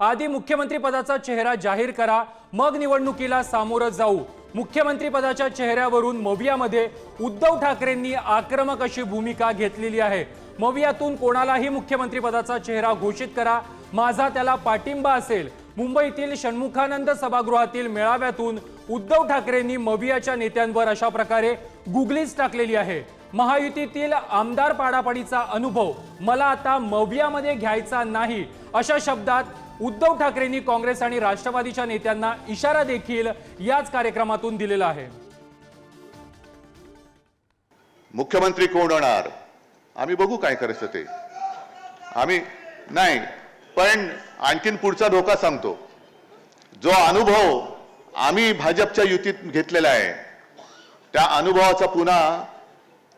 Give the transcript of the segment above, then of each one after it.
आधी मुख्यमंत्री पदाचा चेहरा जाहीर करा मग निवडणुकीला सामोरं जाऊ. मुख्यमंत्री पदाच्या चेहऱ्यावरून मवियामध्ये उद्धव ठाकरेंनी आक्रमक अशी भूमिका घेतलेली आहे. मवियातून कोणालाही मुख्यमंत्री पदाचा चेहरा घोषित करा. माझा त्याला पाठिंबा असेल. मुंबईतील षण्मुखानंद सभागृहातील मेळाव्यातून उद्धव ठाकरेंनी मवियाच्या नेत्यांवर अशा प्रकारे गुगलीच टाकलेली आहे. महायुतीतील आमदार पाडापाडीचा अनुभव मला आता मवियामध्ये घ्यायचा नाही अशा शब्दात उद्धव ठाकरेंनी काँग्रेस आणि राष्ट्रवादीच्या नेत्यांना इशारा देखील याच कार्यक्रमातून दिलेला आहे. मुख्यमंत्री कोण होणार? आम्ही बघू काय करायचं ते. आम्ही नाही पण आणखीन पुढचा धोका सांगतो. जो अनुभव आम्ही भाजपच्या युतीत घेतलेला आहे त्या अनुभवाचा पुन्हा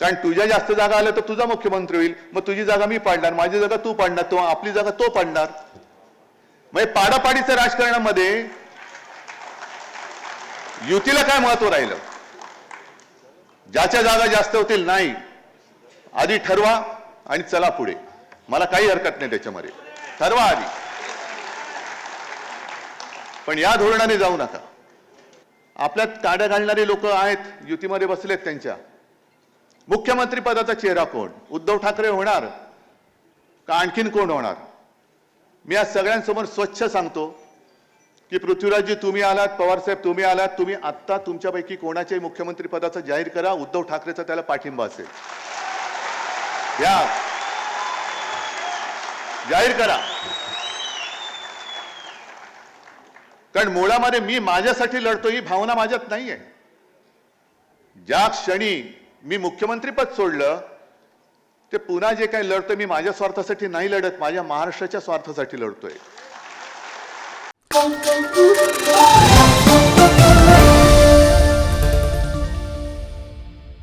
कारण तुझ्या जास्त जागा आल्या तर तुझा मुख्यमंत्री होईल. मग तुझी जागा मी पाडणार माझी जागा तू पाडणार तो आपली जागा तो पाडणार. म्हणजे पाडापाडीचं राजकारणामध्ये युतीला काय महत्त्व राहिलं? ज्याच्या जागा जास्त होतील नाही. आधी ठरवा आणि चला पुढे. मला काही हरकत नाही त्याच्यामध्ये. ठरवा आधी. पण या धोरणाने जाऊ नका. आपल्यात काड्या घालणारे लोक आहेत युतीमध्ये बसलेत त्यांच्या. मुख्यमंत्री पदाचा चेहरा कोण? उद्धव ठाकरे होणार का आणखीन कोण होणार? मी आज सगळ्यांसमोर स्वच्छ सांगतो की पृथ्वीराजजी तुम्ही आलात पवारसाहेब तुम्ही आलात तुम्ही आत्ता तुमच्यापैकी कोणाच्याही मुख्यमंत्री पदाचा जाहीर करा उद्धव ठाकरेचा त्याला पाठिंबा असेल. या. जाहीर करा. कारण मुळामध्ये मी माझ्यासाठी लढतो ही भावना माझ्यात नाहीये. ज्या क्षणी मी मुख्यमंत्रीपद सोडलं ते पुन्हा जे काही लढतं मी माझ्या स्वार्थासाठी नाही लढत माझ्या महाराष्ट्राच्या स्वार्थासाठी लढतोय.